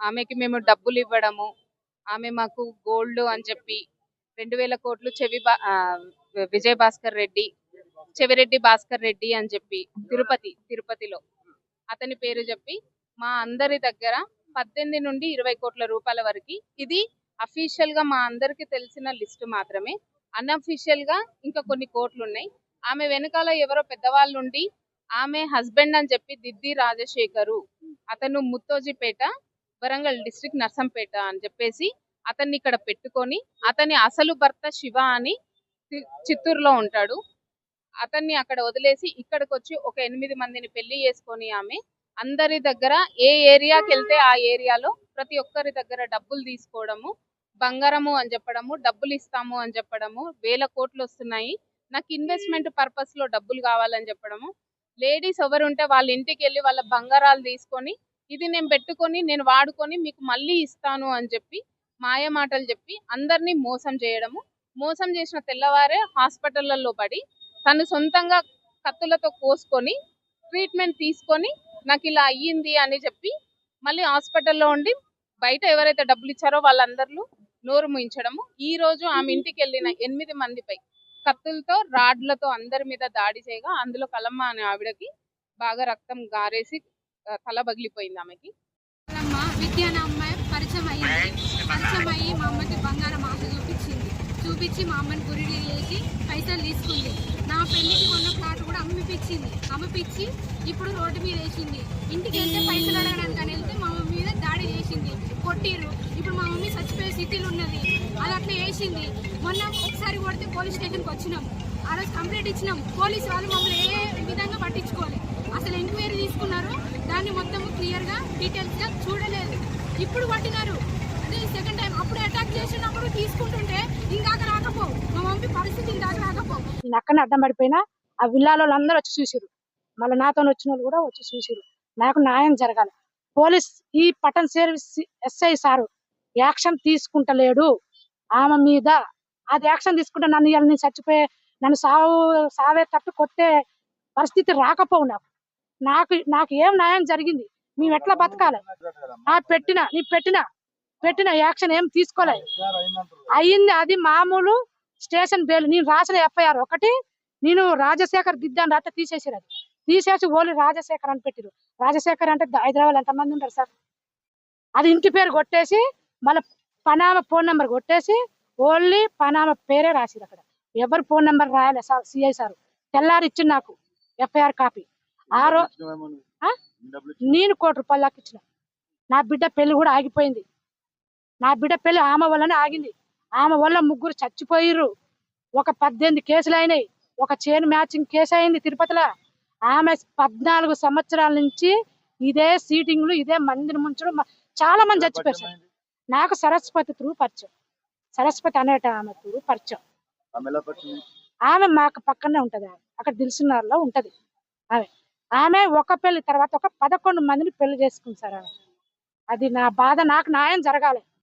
ఆమెకి మేము డబ్బులు ఇవ్వడము ఆమె మాకు గోల్డ్ అని చెప్పి రెండు వేల కోట్లు చెవి బా- ఆ, విజయ్ భాస్కర్ రెడ్డి చెవిరెడ్డి భాస్కర్ రెడ్డి అని చెప్పి తిరుపతి తిరుపతిలో. అతని పేరు చెప్పి మా అందరి దగ్గర పద్దెనిమిది నుండి ఇరవై కోట్ల రూపాయల వరకు ఇది అఫీషియల్గా మా అందరికి తెలిసిన లిస్ట్ మాత్రమే. అన్అఫీషియల్గా ఇంకా కొన్ని కోట్లు ఉన్నాయి ఆమె వెనకాల ఎవరో పెద్దవాళ్ళు ఉండి ఆమె హస్బెండ్ అని చెప్పి దిద్ది రాజశేఖరు అతను ముత్తోజిపేట వరంగల్ డిస్ట్రిక్ట్ నర్సంపేట అని చెప్పేసి అతన్ని ఇక్కడ పెట్టుకొని అతని అసలు భర్త శివ అని చి- చిత్తూరులో ఉంటాడు. అతన్ని అక్కడ వదిలేసి ఇక్కడికి వచ్చి ఒక ఎనిమిది మందిని పెళ్ళి చేసుకొని ఆమె అందరి దగ్గర ఏ ఏరియాకి వెళ్తే ఆ ఏరియాలో ప్రతి ఒక్కరి దగ్గర డబ్బులు తీసుకోవడము బంగారము అని చెప్పడము డబ్బులు ఇస్తాము అని చెప్పడము వేల కోట్లు వస్తున్నాయి. నాకు ఇన్వెస్ట్మెంట్ పర్పస్లో డబ్బులు కావాలని చెప్పడము. లేడీస్ ఎవరు ఉంటే వాళ్ళ ఇంటికి వెళ్ళి వాళ్ళ బంగారాలు తీసుకొని ఇది నేను పెట్టుకొని నేను వాడుకొని మీకు మళ్ళీ ఇస్తాను అని చెప్పి మాయ మాటలు చెప్పి అందరినీ మోసం చేయడము. మోసం చేసిన తెల్లవారే హాస్పిటళ్ళలో పడి తను సొంతంగా కత్తులతో కోసుకొని ట్రీట్మెంట్ తీసుకొని నాకు ఇలా అయ్యింది అని చెప్పి మళ్ళీ హాస్పిటల్లో ఉండి బయట ఎవరైతే డబ్బులు ఇచ్చారో వాళ్ళందరూ నోరు ముయించడము. ఈ రోజు ఆమె ఇంటికి వెళ్ళిన ఎనిమిది మందిపై కత్తులతో రాడ్లతో అందరి మీద దాడి చేయగా అందులో కలమ్మ అనే ఆవిడకి బాగా రక్తం గారేసి తల పగిలిపోయింది ఆమెకి. అమ్మ విద్య అమ్మాయి పరిచయం అయ్యింది. పరిచయం అయ్యి మా అమ్మకి బంగారం ఆశ చూపించింది. చూపించి మా అమ్మని గురిడి చేసి పైసలు తీసుకుంది. నా పెళ్ళికి కొన్న ఫ్లాట్ కూడా అమ్మిపించింది అమ్మిపించి ఇప్పుడు రోడ్డు మీద వేసింది. ఇంటికి వెళ్తే పైసలు అడగడానికి అని వెళ్తే మా మమ్మీ మీద దాడి చేసింది. కొట్టిర్రు. ఇప్పుడు మా మమ్మీ చచ్చిపోయే స్థితిలో ఉన్నది. అది అట్లా వేసింది మొన్న ఒకసారి కొడితే పోలీస్ స్టేషన్కి వచ్చినాం ఆ రోజు కంప్లైంట్ ఇచ్చినాం పోలీసు వాళ్ళు మమ్మల్ని ఏ విధంగా పట్టించుకోవాలి అసలు ఎంక్వైరీ తీసుకున్నారు? దాన్ని మొత్తం క్లియర్గా డీటెయిల్స్గా డీటెయిల్స్ చూడలేదు. ఇప్పుడు పట్టినారు అదే సెకండ్ టైం అప్పుడు అటాక్ చేసినప్పుడు తీసుకుంటుంటే ఇందాక రాకపోవు మా మమ్మీ పరిస్థితి ఇందాక రాకపోవు నేను అక్కడనే అడ్డం పడిపోయినా ఆ విల్లాలో అందరూ వచ్చి చూసిరు మళ్ళీ నాతో వచ్చిన వాళ్ళు కూడా వచ్చి చూసిరు నాకు న్యాయం జరగాలి. పోలీస్ ఈ పట్టణ సర్వీస్ ఎస్ఐ సారు యాక్షన్ తీసుకుంటలేడు. ఆమె మీద అది యాక్షన్ తీసుకుంటే నన్ను ఇవాళ నేను చచ్చిపోయే నన్ను సావు సావే తట్టు కొట్టే పరిస్థితి రాకపోవు నాకు. నాకు నాకు ఏం న్యాయం జరిగింది? మేము ఎట్లా బతకాలి? ఆ పెట్టిన నీ పెట్టిన పెట్టిన యాక్షన్ ఏం తీసుకోలేదు అయ్యింది అది మామూలు స్టేషన్ బెయిల్. నేను రాసిన ఎఫ్ఐఆర్ ఒకటి నేను రాజశేఖర్ దిద్దాను రాత తీసేసారు అది. తీసేసి ఓన్లీ రాజశేఖర్ అని పెట్టిరు రాజశేఖర్ అంటే హైదరాబాద్ ఎంతమంది ఉంటారు సార్? అది ఇంటి పేరు కొట్టేసి మళ్ళీ పనామ ఫోన్ నెంబర్ కొట్టేసి ఓన్లీ పనామ పేరే రాసిరు అక్కడ. ఎవరు ఫోన్ నెంబర్ రాయాలి సార్ సిఐ సార్. తెల్లారి ఇచ్చింది నాకు ఎఫ్ఐఆర్ కాపీ. ఆ? రో ఆ? నేను కోటి రూపాయలు దాకా ఇచ్చిన. నా బిడ్డ పెళ్ళి కూడా ఆగిపోయింది. నా బిడ్డ పెళ్ళి ఆమె వల్లనే ఆగింది. ఆమె వల్ల ముగ్గురు చచ్చిపోయిర్రు. ఒక పద్దెనిమిది కేసులు అయినాయి. ఒక చైన్ మ్యాచింగ్ కేసు అయింది తిరుపతిలో. ఆమె పద్నాలుగు సంవత్సరాల నుంచి ఇదే సీటింగ్లు ఇదే మందిని ముంచడం చాలా మంది చచ్చిపోయారు సార్. నాకు సరస్వతి త్రూ పరిచయం. సరస్వతి అనేట ఆమె త్రూ పరిచయం. ఆమె మాకు పక్కనే ఉంటది ఆమె. అక్కడ దిల్సునార్లో ఉంటది ఆమె. ఆమె ఒక పెళ్ళి తర్వాత ఒక పదకొండు మందిని పెళ్ళి చేసుకుంది సార్ అది నా బాధ నాకు న్యాయం జరగాలి.